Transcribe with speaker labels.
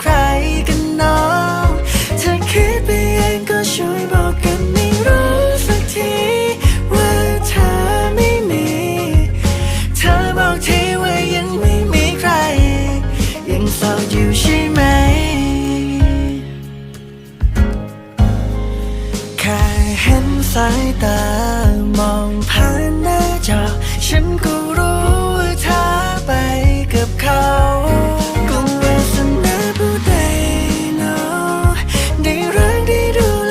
Speaker 1: ใครกันน้องเธอคิดไปเองก็ช่วยบอกกันไม่รู้สักที ว่าเธอไม่มี เธอบอกทีว่ายังไม่มีใคร ยังสสดอยู่ใช่ไหม แค่เห็นสายตามองผ่านหน้าจอฉันก็